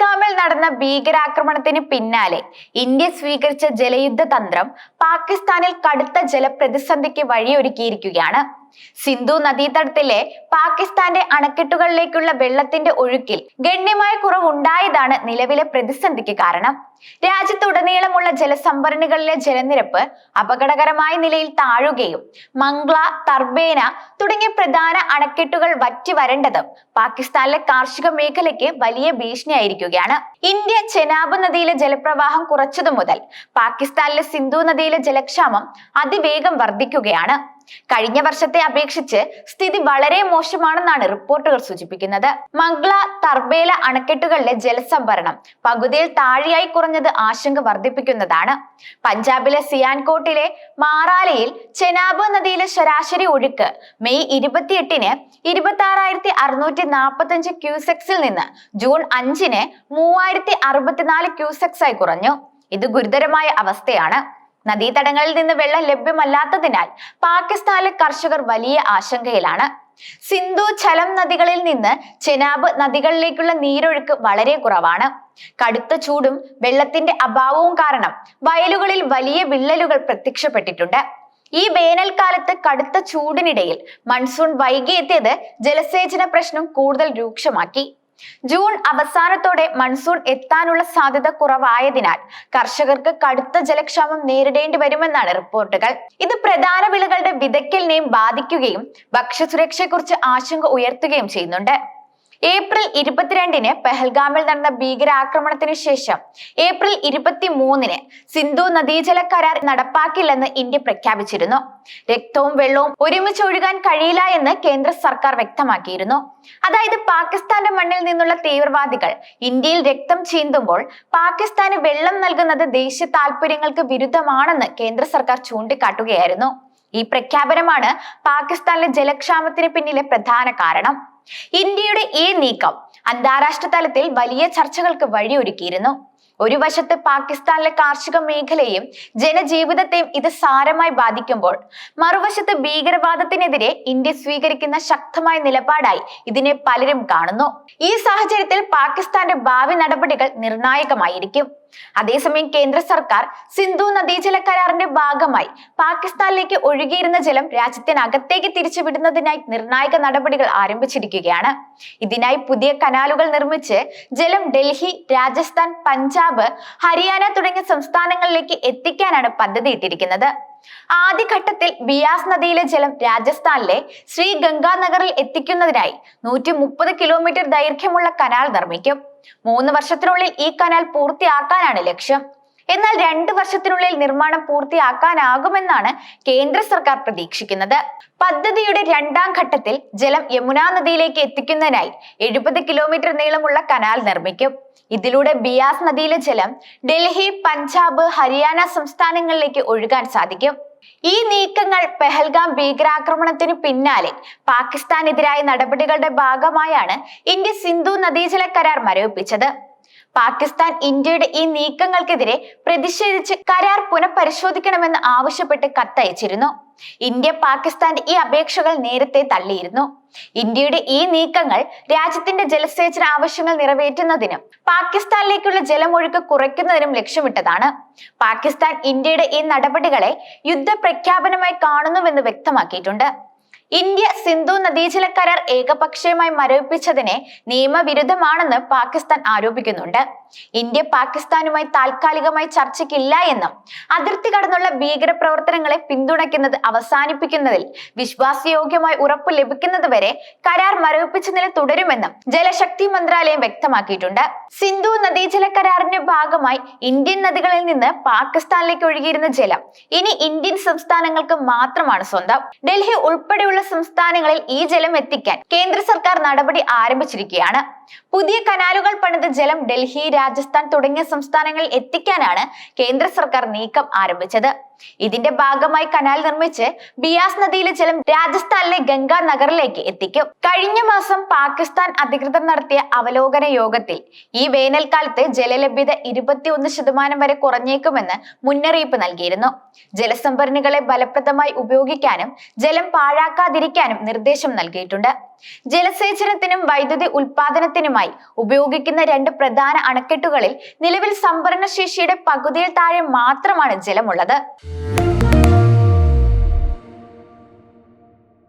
പെഹൽഗാമിൽ നടന്ന ഭീകരാക്രമണത്തിന് പിന്നാലെ ഇന്ത്യ സ്വീകരിച്ച ജലയുദ്ധ തന്ത്രം പാകിസ്ഥാനിൽ കടുത്ത ജലപ്രതിസന്ധിക്ക് വഴിയൊരുക്കിയിരിക്കുകയാണ് സിന്ധു നദീതടത്തിലെ പാകിസ്ഥാന്റെ അണക്കെട്ടുകളിലേക്കുള്ള വെള്ളത്തിന്റെ ഒഴുക്കിൽ ഗണ്യമായ കുറവുണ്ടായതാണ് നിലവിലെ പ്രതിസന്ധിക്ക് കാരണം. രാജ്യത്തുടനീളമുള്ള ജലസംഭരണികളിലെ ജലനിരപ്പ് അപകടകരമായ നിലയിൽ താഴുകയും മംഗ്ല തർബേന തുടങ്ങിയ പ്രധാന അണക്കെട്ടുകൾ വറ്റി വരേണ്ടതും പാകിസ്ഥാനിലെ കാർഷിക മേഖലയ്ക്ക് വലിയ ഭീഷണിയായിരിക്കുകയാണ്. ഇന്ത്യ ചെനാബ് നദിയിലെ ജലപ്രവാഹം കുറച്ചതു മുതൽ പാകിസ്ഥാനിലെ സിന്ധു നദിയിലെ ജലക്ഷാമം അതിവേഗം വർദ്ധിക്കുകയാണ്. കഴിഞ്ഞ വർഷത്തെ അപേക്ഷിച്ച് സ്ഥിതി വളരെ മോശമാണെന്നാണ് റിപ്പോർട്ടുകൾ സൂചിപ്പിക്കുന്നത്. മംഗ്ല തർബേല അണക്കെട്ടുകളിലെ ജലസംഭരണം പകുതിയിൽ താഴെയായി കുറഞ്ഞത് ആശങ്ക വർദ്ധിപ്പിക്കുന്നതാണ്. പഞ്ചാബിലെ സിയാൻകോട്ടിലെ മാറാലയിൽ ചെനാബ് നദിയിലെ ശരാശരി ഒഴുക്ക് മെയ് ഇരുപത്തിയെട്ടിന് ഇരുപത്തി ആറായിരത്തി അറുന്നൂറ്റി നാൽപ്പത്തി അഞ്ച് ക്യൂസെക്സിൽ നിന്ന് ജൂൺ അഞ്ചിന് മൂവായിരത്തി അറുപത്തിനാല് ക്യൂസെക്സ് ആയി കുറഞ്ഞു. ഇത് ഗുരുതരമായ അവസ്ഥയാണ്. നദീതടങ്ങളിൽ നിന്ന് വെള്ളം ലഭ്യമല്ലാത്തതിനാൽ പാകിസ്ഥാനിലെ കർഷകർ വലിയ ആശങ്കയിലാണ്. സിന്ധു ചലം നദികളിൽ നിന്ന് ചെനാബ് നദികളിലേക്കുള്ള നീരൊഴുക്ക് വളരെ കുറവാണ്. കടുത്ത ചൂടും വെള്ളത്തിന്റെ അഭാവവും കാരണം വയലുകളിൽ വലിയ വിള്ളലുകൾ പ്രത്യക്ഷപ്പെട്ടിട്ടുണ്ട്. ഈ വേനൽക്കാലത്ത് കടുത്ത ചൂടിനിടയിൽ മൺസൂൺ വൈകിയെത്തിയത് ജലസേചന പ്രശ്നം കൂടുതൽ രൂക്ഷമാക്കി. ജൂൺ അവസാനത്തോടെ മൺസൂൺ എത്താനുള്ള സാധ്യത കുറവായതിനാൽ കർഷകർക്ക് കടുത്ത ജലക്ഷാമം നേരിടേണ്ടി വരുമെന്നാണ് റിപ്പോർട്ടുകൾ. ഇത് പ്രധാന വിളകളുടെ വിതയ്ക്കലിനെയും ബാധിക്കുകയും ഭക്ഷ്യസുരക്ഷയെക്കുറിച്ച് ആശങ്ക ഉയർത്തുകയും ചെയ്യുന്നുണ്ട്. ഏപ്രിൽ ഇരുപത്തിരണ്ടിന് പെഹൽഗാമിൽ നടന്ന ഭീകരാക്രമണത്തിന് ശേഷം ഏപ്രിൽ ഇരുപത്തി മൂന്നിന് സിന്ധു നദീജല കരാർ നടപ്പാക്കില്ലെന്ന് ഇന്ത്യ പ്രഖ്യാപിച്ചിരുന്നു. രക്തവും വെള്ളവും ഒരുമിച്ച് ഒഴുകാൻ കഴിയില്ല എന്ന് കേന്ദ്ര സർക്കാർ വ്യക്തമാക്കിയിരുന്നു. അതായത് പാകിസ്ഥാന്റെ മണ്ണിൽ നിന്നുള്ള തീവ്രവാദികൾ ഇന്ത്യയിൽ രക്തം ചീന്തുമ്പോൾ പാകിസ്ഥാന് വെള്ളം നൽകുന്നത് ദേശീയ താല്പര്യങ്ങൾക്ക് വിരുദ്ധമാണെന്ന് കേന്ദ്ര സർക്കാർ ചൂണ്ടിക്കാട്ടുകയായിരുന്നു. ഈ പ്രഖ്യാപനമാണ് പാകിസ്ഥാനിലെ ജലക്ഷാമത്തിന് പിന്നിലെ പ്രധാന കാരണം. ഇന്ത്യയുടെ ഈ നീക്കം അന്താരാഷ്ട്ര തലത്തിൽ വലിയ ചർച്ചകൾക്ക് വഴിയൊരുക്കിയിരുന്നു. ഒരു വശത്ത് പാകിസ്ഥാനിലെ കാർഷിക മേഖലയും ജനജീവിതത്തെയും ഇത് സാരമായി ബാധിക്കുമ്പോൾ മറുവശത്ത് ഭീകരവാദത്തിനെതിരെ ഇന്ത്യ സ്വീകരിക്കുന്ന ശക്തമായ നിലപാടായി ഇതിനെ പലരും കാണുന്നു. ഈ സാഹചര്യത്തിൽ പാകിസ്ഥാന്റെ ഭാവി നടപടികൾ നിർണായകമായിരിക്കും. അതേസമയം കേന്ദ്ര സർക്കാർ സിന്ധു നദീജല കരാറിന്റെ ഭാഗമായി പാകിസ്ഥാനിലേക്ക് ഒഴുകിയിരുന്ന ജലം രാജ്യത്തിനകത്തേക്ക് തിരിച്ചുവിടുന്നതിനായി നിർണായക നടപടികൾ ആരംഭിച്ചിരിക്കുകയാണ്. ഇതിനായി പുതിയ കനാലുകൾ നിർമ്മിച്ച് ജലം ഡൽഹി രാജസ്ഥാൻ പഞ്ചാബ് ഹരിയാന തുടങ്ങിയ സംസ്ഥാനങ്ങളിലേക്ക് എത്തിക്കാനാണ് പദ്ധതി ഇട്ടിരിക്കുന്നത്. ആദ്യഘട്ടത്തിൽ ബിയാസ് നദിയിലെ ജലം രാജസ്ഥാനിലെ ശ്രീ ഗംഗാനഗറിൽ എത്തിക്കുന്നതിനായി നൂറ്റി കിലോമീറ്റർ ദൈർഘ്യമുള്ള കനാൽ നിർമ്മിക്കും. മൂന്ന് വർഷത്തിനുള്ളിൽ ഈ കനാൽ പൂർത്തിയാക്കാനാണ് ലക്ഷ്യം. എന്നാൽ രണ്ട് വർഷത്തിനുള്ളിൽ നിർമ്മാണം പൂർത്തിയാക്കാനാകുമെന്നാണ് കേന്ദ്ര സർക്കാർ പ്രതീക്ഷിക്കുന്നത്. പദ്ധതിയുടെ രണ്ടാം ഘട്ടത്തിൽ ജലം യമുനാ നദിയിലേക്ക് എത്തിക്കുന്നതിനായി എഴുപത് കിലോമീറ്റർ നീളമുള്ള കനാൽ നിർമ്മിക്കും. ഇതിലൂടെ ബിയാസ് നദിയിലെ ജലം ഡൽഹി പഞ്ചാബ് ഹരിയാന സംസ്ഥാനങ്ങളിലേക്ക് ഒഴുകാൻ സാധിക്കും. ഈ നീക്കങ്ങൾ പെഹൽഗാം ഭീകരാക്രമണത്തിന് പിന്നാലെ പാകിസ്ഥാനെതിരായ നടപടികളുടെ ഭാഗമായാണ് ഇന്ത്യ സിന്ധു നദീജല കരാർ മരവിപ്പിച്ചത്. പാകിസ്ഥാൻ ഇന്ത്യയുടെ ഈ നീക്കങ്ങൾക്കെതിരെ പ്രതിഷേധിച്ച് കരാർ പുനഃപരിശോധിക്കണമെന്ന് ആവശ്യപ്പെട്ട് കത്തയച്ചിരുന്നു. ഇന്ത്യ പാകിസ്ഥാന്റെ ഈ അപേക്ഷകൾ നേരത്തെ തള്ളിയിരുന്നു. ഇന്ത്യയുടെ ഈ നീക്കങ്ങൾ രാജ്യത്തിന്റെ ജലസേചന ആവശ്യങ്ങൾ നിറവേറ്റുന്നതിനും പാകിസ്ഥാനിലേക്കുള്ള ജലമൊഴുക്ക് കുറയ്ക്കുന്നതിനും ലക്ഷ്യമിട്ടതാണ്. പാകിസ്ഥാൻ ഇന്ത്യയുടെ ഈ നടപടികളെ യുദ്ധ പ്രഖ്യാപനമായി കാണുന്നുവെന്ന് വ്യക്തമാക്കിയിട്ടുണ്ട്. ഇന്ത്യ സിന്ധു നദീജല കരാർ ഏകപക്ഷീയമായി മരവിപ്പിച്ചതിനെ നിയമവിരുദ്ധമാണെന്ന് പാകിസ്ഥാൻ ആരോപിക്കുന്നുണ്ട്. ഇന്ത്യ പാകിസ്ഥാനുമായി താൽക്കാലികമായി ചർച്ചയ്ക്കില്ല എന്നും അതിർത്തി കടന്നുള്ള ഭീകര പ്രവർത്തനങ്ങളെ പിന്തുണയ്ക്കുന്നത് അവസാനിപ്പിക്കുന്നതിൽ വിശ്വാസയോഗ്യമായ ഉറപ്പ് ലഭിക്കുന്നത് വരെ കരാർ മരവിപ്പിച്ച നില തുടരുമെന്നും ജലശക്തി മന്ത്രാലയം വ്യക്തമാക്കിയിട്ടുണ്ട്. സിന്ധു നദീജല കരാറിന്റെ ഭാഗമായി ഇന്ത്യൻ നദികളിൽ നിന്ന് പാകിസ്ഥാനിലേക്ക് ഒഴുകിയിരുന്ന ജലം ഇനി ഇന്ത്യൻ സംസ്ഥാനങ്ങൾക്ക് മാത്രമാണ് സ്വന്തം. ഡൽഹി ഉൾപ്പെടെയുള്ള സംസ്ഥാനങ്ങളിൽ ഈ ജലം എത്തിക്കാൻ കേന്ദ്ര സർക്കാർ നടപടി ആരംഭിച്ചിരിക്കുകയാണ്. പുതിയ കനാലുകൾ പണിത് ജലം ഡൽഹി രാജസ്ഥാൻ തുടങ്ങിയ സംസ്ഥാനങ്ങളിൽ എത്തിക്കാനാണ് കേന്ദ്ര സർക്കാർ നീക്കം ആരംഭിച്ചത്. ഇതിന്റെ ഭാഗമായി കനാൽ നിർമ്മിച്ച് ബിയാസ് നദിയിലെ ജലം രാജസ്ഥാനിലെ ഗംഗാ നഗറിലേക്ക് എത്തിക്കും. കഴിഞ്ഞ മാസം പാകിസ്ഥാൻ അധികൃതർ നടത്തിയ അവലോകന യോഗത്തിൽ ഈ വേനൽക്കാലത്ത് ജലലഭ്യത ഇരുപത്തിയൊന്ന് ശതമാനം വരെ കുറഞ്ഞേക്കുമെന്ന് മുന്നറിയിപ്പ് നൽകിയിരുന്നു. ജലസംഭരണികളെ ഫലപ്രദമായി ഉപയോഗിക്കാനും ജലം പാഴാക്കാതിരിക്കാനും നിർദ്ദേശം നൽകിയിട്ടുണ്ട്. ജലസേചനത്തിനും വൈദ്യുതി ഉൽപാദനത്തിനുമായി ഉപയോഗിക്കുന്ന രണ്ട് പ്രധാന അണക്കെട്ടുകളിൽ നിലവിൽ സംഭരണ ശേഷിയുടെ പകുതിയിൽ താഴെ മാത്രമാണ് ജലമുള്ളത്. Yeah.